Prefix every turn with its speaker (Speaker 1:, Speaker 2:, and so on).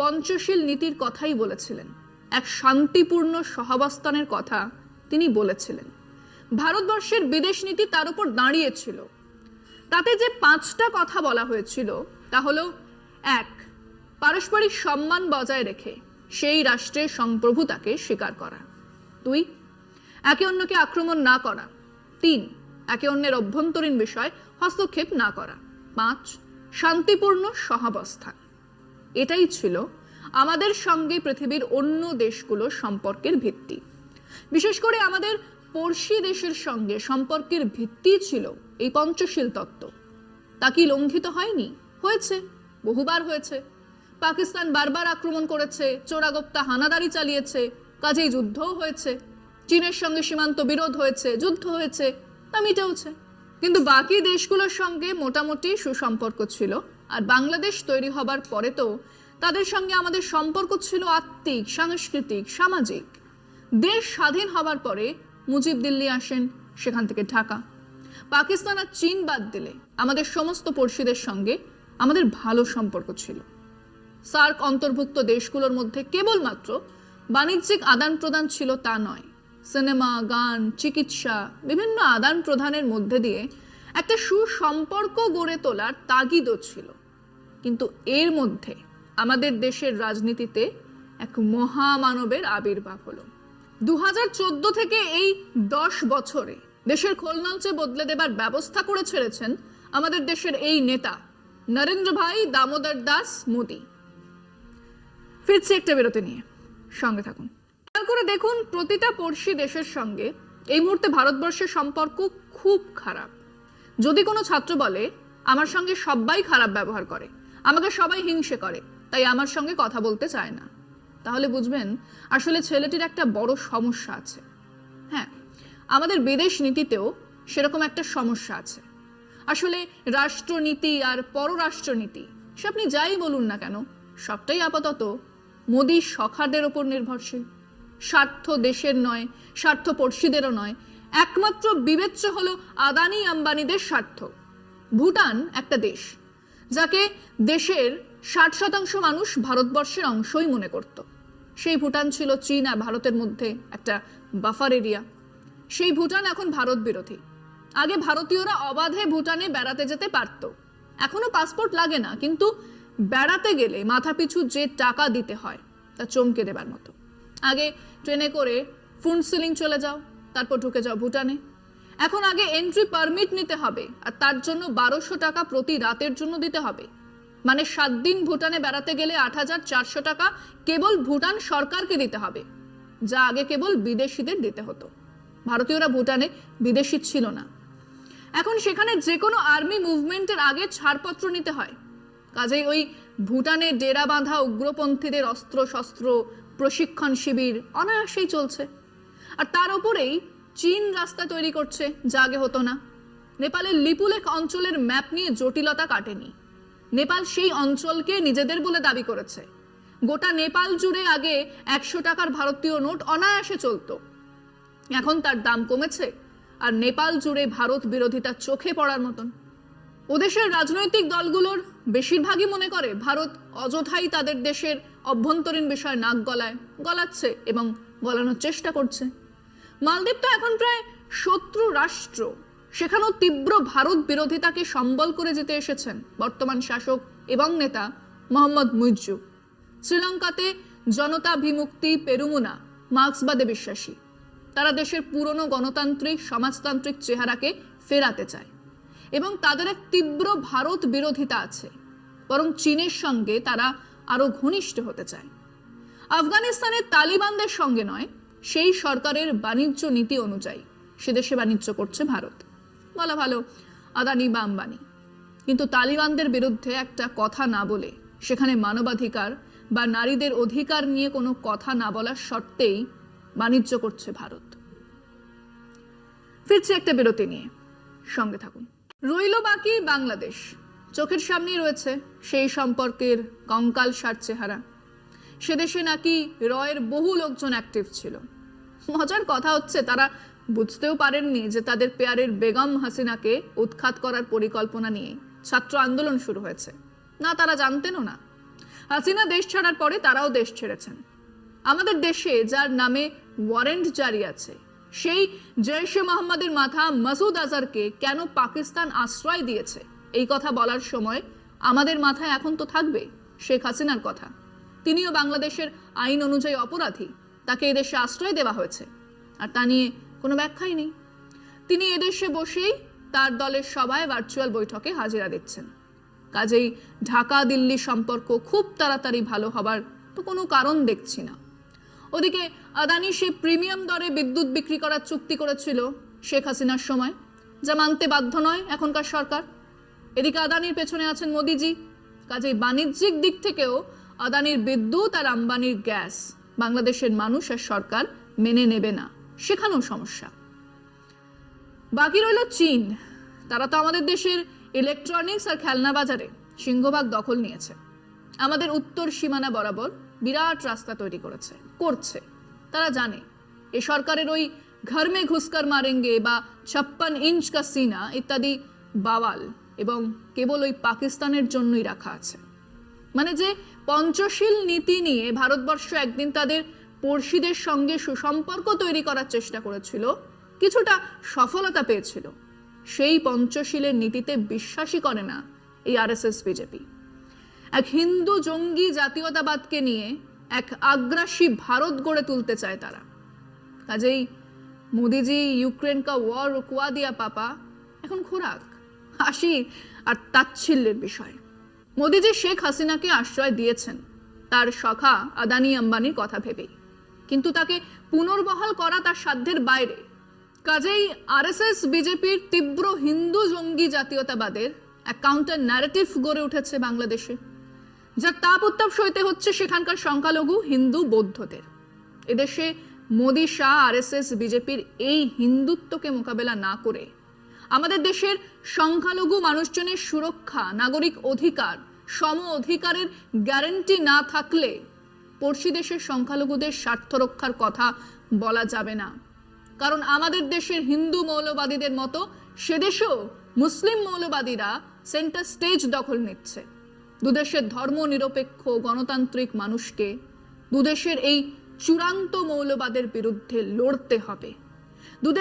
Speaker 1: পঞ্চশীল নীতির কথাই বলেছিলেন। এক শান্তিপূর্ণ সহাবস্থানের কথা তিনি বলেছিলেন। ভারতবর্ষের বিদেশ নীতি তার উপর দাঁড়িয়েছিল। তাতে যে পাঁচটা কথা বলা হয়েছিল তা হলো, এক, পারস্পরিক সম্মান বজায় রেখে সেই রাষ্ট্রের সম্প্রভুতাকে স্বীকার করা। দুই, একে অন্যকে আক্রমণ না করা। তিন, একে অন্যের অভ্যন্তরীণ বিষয় হস্তক্ষেপ না করা। পাঁচ, শান্তিপূর্ণ সহাবস্থান এটাই ছিল আমাদের সঙ্গে পৃথিবীর অন্য দেশগুলোর সম্পর্কের ভিত্তি। বিশেষ করে আমাদের পড়শি দেশের সঙ্গে সম্পর্কের ভিত্তি ছিল এই পঞ্চশীল তত্ত্ব। তা কি লঙ্ঘিত হয়নি? হয়েছে, বহুবার হয়েছে। পাকিস্তান বারবার আক্রমণ করেছে, চোরাগোপ্তা হানাদারি চালিয়েছে, কাজেই যুদ্ধও হয়েছে। চীনের সঙ্গে সীমান্ত বিরোধ হয়েছে, যুদ্ধ হয়েছে, তা মিটেওছে। কিন্তু বাকি দেশগুলোর সঙ্গে মোটামুটি সুসম্পর্ক ছিল। আর বাংলাদেশ তৈরি হবার পরে তো তাদের সঙ্গে আমাদের সম্পর্ক ছিল আত্মিক, সাংস্কৃতিক, সামাজিক। দেশ স্বাধীন হবার পরে মুজিব দিল্লি আসেন সেখান থেকে ঢাকা। পাকিস্তান আর চীন বাদ দিলে আমাদের সমস্ত পড়শিদের সঙ্গে আমাদের ভালো সম্পর্ক ছিল। সার্ক অন্তর্ভুক্ত দেশগুলোর মধ্যে কেবলমাত্র বাণিজ্যিক আদান প্রদান ছিল তা নয়। সিনেমা, গান, চিকিৎসা, বিভিন্ন আদান প্রদানের মধ্যে দিয়ে একটা সুসম্পর্ক গড়ে তোলার তাগিদও ছিল। কিন্তু এর মধ্যে আমাদের দেশের রাজনীতিতে এক মহামানবের আবির্ভাব হলো। দু হাজার চোদ্দ থেকে এই দশ বছরে দেশের খোলনলচে বদলে দেবার ব্যবস্থা করে ছেড়েছেন আমাদের দেশের এই নেতা নরেন্দ্র ভাই দামোদর দাস মোদী। ফিরছি একটা বিরতি নিয়ে। সঙ্গে থাকুন। খেয়াল করে দেখুন, প্রতিটা পড়শি দেশের সঙ্গে। এই মুহূর্তে ভারতবর্ষের সম্পর্ক খুব খারাপ। যদি কোনো ছাত্র বলে, আমার সঙ্গে সবাই খারাপ ব্যবহার করে, আমাকে সবাই হিংসে করে, তাই আমার সঙ্গে কথা বলতে চায় না। তাহলে বুঝবেন, আসলে ছেলেটির একটা বড় সমস্যা আছে। হ্যাঁ আমাদের বিদেশ নীতিতেও সেরকম একটা সমস্যা আছে। আসলে রাষ্ট্রনীতি আর পররাষ্ট্রনীতি, সে আপনি যাই বলুন না কেন, সবটাই আপাতত মোদির সখাদের ওপর নির্ভরশীল। স্বার্থ দেশের নয় স্বার্থ পড়শিদেরও নয়। একমাত্র বিবেচ্য হল আদানি আম্বানিদের স্বার্থ। ভুটান একটা দেশ, যাকে দেশের ষাট শতাংশ মানুষ ভারতবর্ষের অংশই মনে করত। সেই ভুটান ছিল চীন আর ভারতের মধ্যে একটা বাফার এরিয়া। সেই ভুটান এখন ভারত বিরোধী। আগে ভারতীয়রা অবাধে ভুটানে বেড়াতে যেতে পারত। এখনও পাসপোর্ট লাগে না, কিন্তু বেড়াতে গেলে মাথাপিছু যে টাকা দিতে হয়, তা চমকে দেবার মতো। আগে ট্রেনে করে ফুনসিলিং চলে যাও, তারপর ঢুকে যাও ভুটানে। এখন আগে এন্ট্রি পারমিট নিতে হবে, আর তার জন্য বারোশো টাকা প্রতি রাতের জন্য দিতে হবে। মানে সাত দিন ভুটানে বেড়াতে গেলে আট হাজার চারশো টাকা কেবল ভুটান সরকারকে দিতে হবে, যা আগে কেবল বিদেশিদের দিতে হতো। ভারতীয়রা ভুটানে বিদেশি ছিল না। এখন সেখানে যে কোনো আর্মি মুভমেন্টের আগে ছাড়পত্র নিতে হয়। কাজেই ওই ভুটানে ডেরা বাঁধা উগ্রপন্থীদের অস্ত্র শস্ত্র প্রশিক্ষণ শিবির অনায়াসেই চলছে। আর তার উপরেই চীন রাস্তা তৈরি করছে, যা আগে হতো না। নেপালের লিপুলেখ অঞ্চলের ম্যাপ নিয়ে জটিলতা কাটেনি। নেপাল সেই অঞ্চলকে নিজেদের বলে দাবি করেছে। গোটা নেপাল জুড়ে আগে একশো টাকার ভারতীয় নোট অনায়াসে চলতো। এখন তার দাম কমেছে, আর নেপাল জুড়ে ভারত বিরোধিতা চোখে পড়ার মতন। ওদেশের রাজনৈতিক দলগুলোর বেশিরভাগই মনে করে ভারত অযথাই তাদের দেশের অভ্যন্তরীণ বিষয় নাক গলায়, গলাচ্ছে এবং গলানোর চেষ্টা করছে। মালদ্বীপ তো এখন প্রায় শত্রু রাষ্ট্র। সেখানেও তীব্র ভারত বিরোধিতাকে সম্বল করে যেতে এসেছেন বর্তমান শাসক এবং নেতা মোহাম্মদ মুইজু শ্রীলঙ্কাতে জনতা বিমুক্তি পেরুমুনা, মার্ক্সবাদে বিশ্বাসী। তারা দেশের পুরনো গণতান্ত্রিক, সমাজতান্ত্রিক চেহারাকে ফেরাতে চায় এবং তাদের এক তীব্র ভারত বিরোধিতা আছে। বরং চীনের সঙ্গে তারা আরও ঘনিষ্ঠ হতে চায়। আফগানিস্তানের তালিবানদের সঙ্গে নয়, সেই সরকারের বাণিজ্য নীতি অনুযায়ী সে দেশে বাণিজ্য করছে ভারত। বলা ভালো, আদানি বা আম্বানি কিন্তু তালিবানদের বিরুদ্ধে একটা কথা না বলে সেখানে মানবাধিকার বা নারীদের অধিকার নিয়ে কোনো কথা না বলার শর্তেই বাণিজ্য করছে ভারত। ফিরছে একটা বিরতি নিয়ে। সঙ্গে থাকুন। রইল বাকি বাংলাদেশ। চোখের সামনেই রয়েছে সেই সম্পর্কের কঙ্কাল সার চেহারা। সে দেশে নাকি রয়ের বহু লোকজন অ্যাক্টিভ ছিল। মজার কথা হচ্ছে তারা বুঝতেও পারেননি যে তাদের পেয়ারের বেগম হাসিনাকে উৎখাত করার পরিকল্পনা নিয়ে ছাত্র আন্দোলন শুরু হয়েছে। না, তারা জানতেনও না। হাসিনা দেশ ছাড়ার পরে তারাও দেশ ছেড়েছেন। আমাদের দেশে যার নামে ওয়ারেন্ট জারি আছে, সেই জৈশে মোহাম্মদের মাথা মাসুদ আজহারকে কেন পাকিস্তান আশ্রয় দিয়েছে? এই কথা বলার সময় আমাদের মাথায় এখন তো থাকবে শেখ হাসিনার কথা। তিনিও বাংলাদেশের আইন অনুযায়ী অপরাধী, তাকে এদেশে আশ্রয় দেওয়া হয়েছে, আর তা নিয়ে কোনো ব্যাখ্যাই নেই। তিনি এদেশে বসেই তার দলের সভায় ভার্চুয়াল বৈঠকে হাজিরা দিচ্ছেন। কাজেই ঢাকা দিল্লি সম্পর্ক খুব তাড়াতাড়ি ভালো হবার তো কোনো কারণ দেখছি না। ওদিকে আদানি সে প্রিমিয়াম দরে বিদ্যুৎ বিক্রি করার চুক্তি করেছিল শেখ হাসিনার সময়, যা মানতে বাধ্য নয় এখনকার সরকার। এদিকে আদানির পেছনে আছেন মোদিজি। কাজেই বাণিজ্যিক দিক থেকেও আদানির বিদ্যুৎ আর আম্বানির গ্যাস বাংলাদেশের মানুষ আর সরকার মেনে নেবে না। সেখানেও সমস্যা। বাকি রইল চীন। তারা তো আমাদের দেশের ইলেকট্রনিক্স আর খেলনা বাজারে সিংহভাগ দখল নিয়েছে। আমাদের উত্তর সীমানা বরাবর বিরাট রাস্তা তৈরি করেছে, করছে। তারা জানে, এ সরকারের ওই ঘর মে ঘুসকার মারেঙ্গে বা ছাপ্পান ইঞ্চ কা সিনা ইত্যাদি বাওয়াল এবং কেবল ওই পাকিস্তানের জন্যই রাখা আছে। মানে যে পঞ্চশীল নীতি নিয়ে ভারতবর্ষ একদিন তাদের পড়শিদের সঙ্গে সুসম্পর্ক তৈরি করার চেষ্টা করেছিল, কিছুটা সফলতা পেয়েছিল। সেই পঞ্চশীলের নীতিতে বিশ্বাসই করে না এই আরএসএস বিজেপি। এক হিন্দু জঙ্গি জাতীয়তাবাদকে নিয়ে এক আগ্রাসী ভারত গড়ে তুলতে চায় তারা। কাজেই মোদিজি ইউক্রেন কা ওয়ার রুকওয়া দিয়া পাপা এখন খোরাক। হাসি আর তাচ্ছিল্যের বিষয়। মোদিজি শেখ হাসিনাকে আশ্রয় দিয়েছেন। তার সখা আদানি আম্বানির কথা ভেবেই। কিন্তু তাকে পুনর্বহাল করা তার সাধ্যের বাইরে। কাজেই আরএসএস, বিজেপির তীব্র হিন্দু জঙ্গি জাতীয়তাবাদের এক কাউন্টার ন্যারেটিভ গড়ে উঠেছে বাংলাদেশে। যার তাপ উত্তাপ সইতে হচ্ছে সেখানকার সংখ্যালঘু হিন্দু বৌদ্ধদের। এদেশে মোদী, শাহ, আরএসএস, বিজেপির এই হিন্দুত্বকে মোকাবেলা না করে আমাদের দেশের সংখ্যালঘু মানুষজনের সুরক্ষা, নাগরিক অধিকার, সম অধিকারের গ্যারান্টি না থাকলে পড়শি দেশের সংখ্যালঘুদের স্বার্থ রক্ষার কথা বলা যাবে না। কারণ আমাদের দেশের হিন্দু মৌলবাদীদের মতো সেদেশেও মুসলিম মৌলবাদীরা সেন্টার স্টেজ দখল নিচ্ছে। দুদেশের ধর্ম নিরপেক্ষ গণতান্ত্রিক মানুষকে দুদেশের এই চূড়ান্ত মৌলবাদের বিরুদ্ধে লড়তে হবে।